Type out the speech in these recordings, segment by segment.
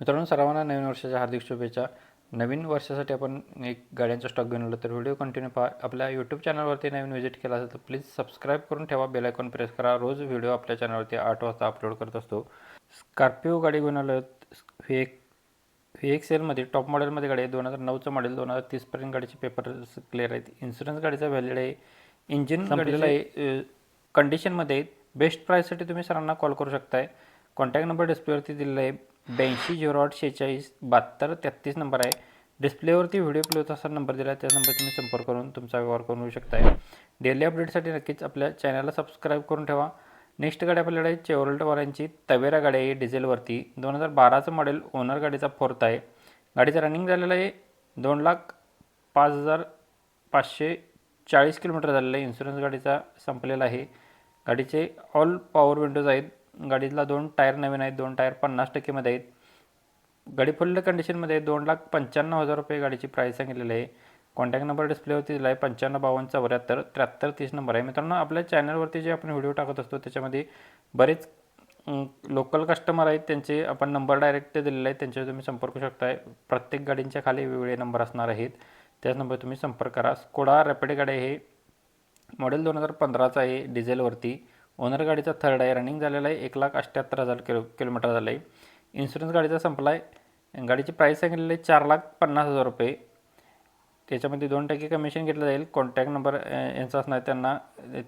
मित्रांनो सर्वांना नवीन वर्षाच्या हार्दिक शुभेच्छा. नवीन वर्षासाठी आपण एक गाड्यांचा स्टॉक घेऊन आलो तर व्हिडिओ कंटिन्यू पहा. आपल्या यूट्यूब चॅनलवरती नवीन व्हिजिट केला असेल तर प्लीज सबस्क्राईब करून ठेवा. बेल आयकॉन प्रेस करा. रोज व्हिडिओ आपल्या चॅनलवरती आठ वाजता अपलोड करत असतो. स्कॉर्पिओ गाडी घेऊन आलो. व्ही एक व्ही एक्स एलमध्ये टॉप मॉडेलमध्ये गाडी आहे. दोन हजार नऊचं मॉडेल दोन हजार तीसपर्यंत गाडीचे पेपर क्लिअर आहेत. इन्शुरन्स गाडीचा व्हॅलिड आहे. इंजिन गाडीला आहे. कंडिशनमध्ये बेस्ट प्राईससाठी तुम्ही सरांना कॉल करू शकताय. कॉन्टॅक्ट नंबर डिस्प्लेवरती दिलेला आहे. ब्याऐंशी झिरो आठ शेहेचाळीस बहात्तर तेहतीस नंबर आहे. डिस्प्लेवरती व्हिडिओ प्ले होत असा नंबर दिला आहे त्या नंबर तुम्ही संपर्क करून तुमचा व्यवहार करून घेऊ शकताय. डेली अपडेटसाठी नक्कीच आपल्या चॅनलला सबस्क्राईब करून ठेवा. नेक्स्ट गाडी आपल्याकडे चेवरल्टवाल्यांची तवेरा गाडी आहे डिझेलवरती. दोन हजार बाराचं मॉडेल ओनर गाडीचा फोर्थ आहे. गाडीचं रनिंग झालेलं आहे दोन लाख पाच हजार पाचशे चाळीस किलोमीटर झालेलं आहे. इन्शुरन्स गाडीचा संपलेला आहे. गाडीचे ऑल पॉवर विंडोज आहेत. गाडीला दोन टायर नवीन आहेत दोन टायर पन्नास टक्केमध्ये आहेत. गाडी फुल्ल कंडिशनमध्ये दोन लाख पंच्याण्णव हजार रुपये गाडीची प्राईस सांगितलेली आहे. कॉन्टॅक्ट नंबर डिस्प्लेवरती दिला आहे पंच्याण्णव बावन्न चौऱ्याहत्तर त्र्याहत्तर तीस नंबर आहे. मित्रांनो आपल्या चॅनलवरती जे आपण व्हिडिओ टाकत असतो त्याच्यामध्ये बरेच लोकल कस्टमर आहेत त्यांचे आपण नंबर डायरेक्ट दिलेले आहेत त्यांच्यावर तुम्ही संपर्क शकताय. प्रत्येक गाडींच्या खाली वेगवेगळे नंबर असणार आहेत. त्याच नंबर तुम्ही संपर्क करा. स्कोडा रॅपिड गाडी आहे. मॉडेल दोन हजार पंधराचा आहे डिझेलवरती ओनर गाडीचा थर्ड आहे. रनिंग झालेला आहे. एक लाख अठ्ठ्याहत्तर हजार किलो किलोमीटर झालं आहे इन्शुरन्स गाडीचा संपला आहे गाडीची प्राईस सांगितलेली आहे चार लाख पन्नास हजार रुपये. त्याच्यामध्ये दोन टक्के कमिशन घेतलं जाईल. कॉन्टॅक्ट नंबर यांचा असणार त्यांना.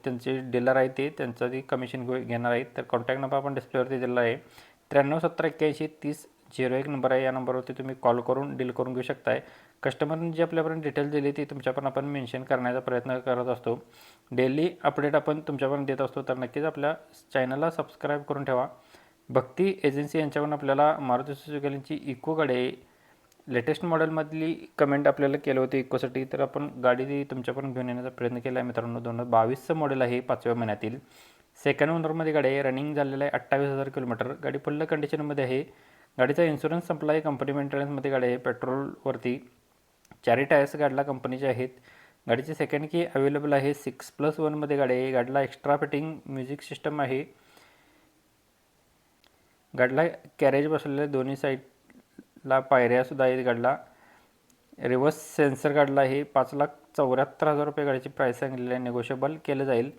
त्यांचे डीलर आहे ते. त्यांचं ती कमिशन घेणार आहेत. तर कॉन्टॅक्ट नंबर आपण डिस्प्लेवरती दिलेला आहे. त्र्याण्णव सत्तर एक्क्याऐंशी तीस झिरो एक नंबर आहे या नंबरवरती तुम्ही कॉल करून डील करून घेऊ शकताय. कस्टमरने जी आपल्यापर्यंत डिटेल दिली ती तुमच्यापर्यंत आपण मेन्शन करण्याचा प्रयत्न करत असतो. डेली अपडेट आपण तुमच्यापर्यंत देत असतो तर नक्कीच आपल्या चॅनलला सबस्क्राईब करून ठेवा. भक्ती एजन्सी यांच्याकडून आपल्याला मारुती सुजुकी इको गाडी आहे लेटेस्ट मॉडेलमधली कमेंट आपल्याला केलं होतं इकोसाठी तर आपण गाडी तुमच्यापर्यंत घेऊन येण्याचा प्रयत्न केला आहे मित्रांनो. दोन हजार बावीसचं मॉडेल आहे पाचव्या महिन्यातील. सेकंड ओनरमध्ये गाडी आहे रनिंग झालेलं आहे अठ्ठावीस हजार किलोमीटर. गाडी फुल्ल कंडिशनमध्ये आहे. गाडीचा इन्शुरन्स संपला आहे कंपनी मेंटेनन्समध्ये गाडी आहे पेट्रोलवरती चारही टायर्स गाडीला कंपनीचे आहेत. गाडीची सेकंड की अवेलेबल आहे. सिक्स प्लस वनमध्ये गाडी आहे. गाडीला एक्स्ट्रा फिटिंग म्युझिक सिस्टम आहे. गाडीला कॅरेज बसलेले दोन्ही साईडला पायऱ्यासुद्धा आहेत गाडीला. रिवर्स सेन्सर गाडीला आहे. पाच लाख चौऱ्याहत्तर हजार रुपये गाडीची प्राईस सांगितलेली आहे. नेगोशिएबल केलं जाईल.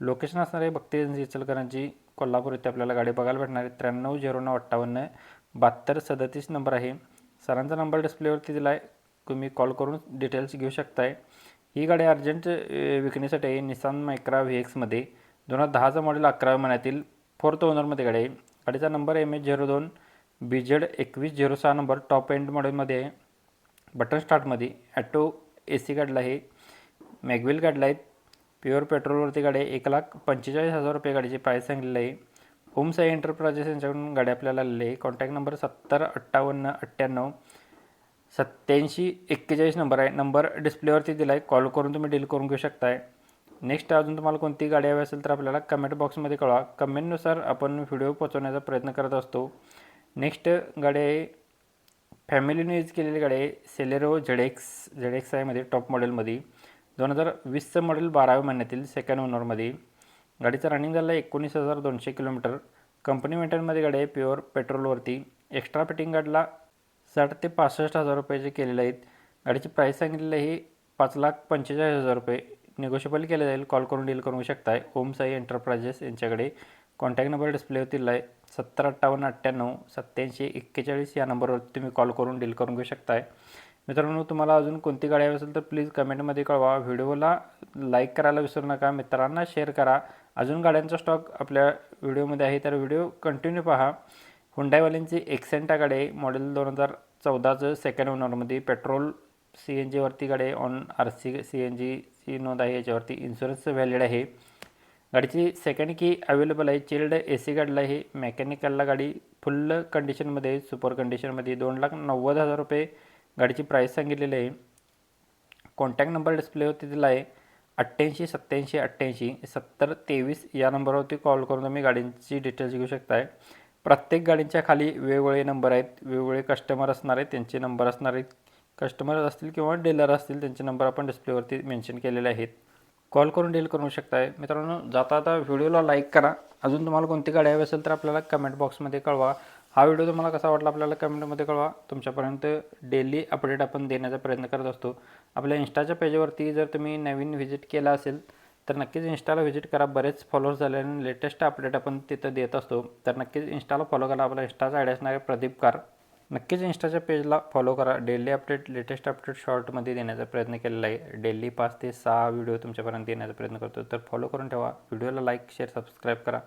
लोकेशन असणार आहे भक्ती एजन्सी इचलकरांची कोल्हापूर इथे आपल्याला गाडी बघायला भेटणार आहे. त्र्याण्णव झिरो नऊ अठ्ठावन्न. बहात्तर सदतीस नंबर आहे. सरांचा नंबर डिस्प्लेवरती दिला आहे तुम्ही कॉल करून डिटेल्स घेऊ शकताय. ही गाडी अर्जंट विकण्यासाठी आहे. निसान मायक्रा व्ही एक्समध्ये दोन हजार दहाचा मॉडेल अकराव्या महिन्यातील फोर्थ ओनरमध्ये गाडी आहे. गाडीचा नंबर एम एच झिरो दोन. बी जेड एकवीस झिरो सहा नंबर टॉप एंड मॉडेलमध्ये आहे. बटन स्टार्टमध्ये ॲटो ए सी गाडीला आहे. मॅगविल गाडीला आहे. प्युअर पेट्रोलवरती गाडी आहे. एक लाख पंचेचाळीस हजार रुपये गाडीची प्राईस सांगलेली आहे. ओम साई एंटरप्राइजेस यांच्याकडून गाडी आपल्याला आलेली आहे. कॉन्टॅक्ट नंबर सत्तर अठ्ठावन्न अठ्ठ्याण्णव सत्याऐंशी एक्केचाळीस नंबर आहे. नंबर डिस्प्लेवरती दिला आहे कॉल करून तुम्ही डील करून घेऊ शकताय. नेक्स्ट अजून तुम्हाला कोणती गाडी हवी असेल तर आपल्याला कमेंट बॉक्समध्ये कळवा. कमेंटनुसार आपण व्हिडिओ पोचवण्याचा प्रयत्न करत असतो. नेक्स्ट गाडी आहे. फॅमिलीने यूज केलेली गाडी आहे. सेलेरो झेडेक्स झेडेक्स आयमध्ये टॉप मॉडेलमध्ये दोन हजार वीसचं मॉडेल बाराव्या महिन्यातील सेकंड ओनरमध्ये गाडीचं रनिंग झालं एकोणीस हजार दोनशे किलोमीटर. कंपनी मेंटेनमध्ये गाडी आहे प्युअर पेट्रोलवरती एक्स्ट्रा फिटिंग गाडीला साठ ते पासष्ट हजार रुपयाचे केलेले आहेत. गाडीची प्राईस सांगितलेली आहे पाच लाख पंचेचाळीस हजार रुपये. निगोशिएबल केले जाईल कॉल करून डील करू शकताय. ओम साई एंटरप्राइजेस यांच्याकडे कॉन्टॅक्ट नंबर डिस्प्लेवरती दिला आहे सत्तर अठ्ठावन्न अठ्ठ्याण्णव सत्याऐंशी एक्केचाळीस या नंबरवरती तुम्ही कॉल करून डील करून घेऊ शकताय. मित्रांनो तुम्हाला अजून कोणती गाडी हवी असेल तर प्लीज कमेंटमध्ये कळवा. व्हिडिओला लाईक करायला विसरू नका. मित्रांना शेअर करा. अजून गाड्यांचा स्टॉक आपल्या व्हिडिओमध्ये आहे तर व्हिडिओ कंटिन्यू पहा. हुंडाईवाल्यांची एक्सेंटा गाडी आहे. मॉडेल दोन हजार चौदाचं सेकंड ओनरमध्ये पेट्रोल सी एन जीवरती गाडी आहे. On R C C N जीची नोंद आहे. याच्यावरती इन्शुरन्स व्हॅलिड आहे. गाडीची सेकंड की अवेलेबल आहे. चिल्ड ए सी गाडीला आहे. मेकॅनिकलला गाडी. फुल कंडिशनमध्ये सुपर कंडिशनमध्ये दोन लाख नव्वद हजार रुपये गाडीची प्राईस सांगितलेली आहे. कॉन्टॅक्ट नंबर डिस्प्लेवरती दिला आहे. अठ्ठ्याऐंशी सत्त्याऐंशी अठ्ठ्याऐंशी सत्तर तेवीस या नंबरवरती कॉल करून तुम्ही गाडींची डिटेल्स घेऊ शकताय. प्रत्येक गाडींच्या खाली वेगवेगळे नंबर आहेत. वेगवेगळे कस्टमर असणार आहेत त्यांचे नंबर असणार आहेत. कस्टमर असतील किंवा डीलर असतील त्यांचे नंबर आपण डिस्प्लेवरती मेन्शन केलेले आहेत. कॉल करून डील करू शकताय. मित्रांनो जाता आता व्हिडिओला लाईक करा. अजून तुम्हाला कोणती गाडी हवी असेल तर आपल्याला कमेंट बॉक्समध्ये कळवा. हा व्हिडिओ तुम्हाला कसा वाटला आपल्याला कमेंटमध्ये कळवा. तुमच्यापर्यंत डेली अपडेट आपण देण्याचा प्रयत्न करत असतो. आपल्या इंस्टाच्या पेजवरती जर तुम्ही नवीन व्हिजिट केला असेल तर नक्कीच इंस्टाला व्हिजिट करा. बरेच फॉलोअर्स झाले आणि लेटेस्ट अपडेट आपण तिथं देत असतो. तर नक्कीच इंस्टाला फॉलो करा. आपला इंस्टाचा आयडी असणारे प्रदीप कार. नक्कीच इंस्टाच्या पेजला फॉलो करा. डेली अपडेट लेटेस्ट अपडेट शॉर्टमध्ये देण्याचा प्रयत्न केलेला आहे. डेली पाच ते सहा व्हिडिओ तुमच्यापर्यंत देण्याचा प्रयत्न करतो. तर फॉलो करून ठेवा. व्हिडिओला लाईक शेअर सबस्क्राईब करा.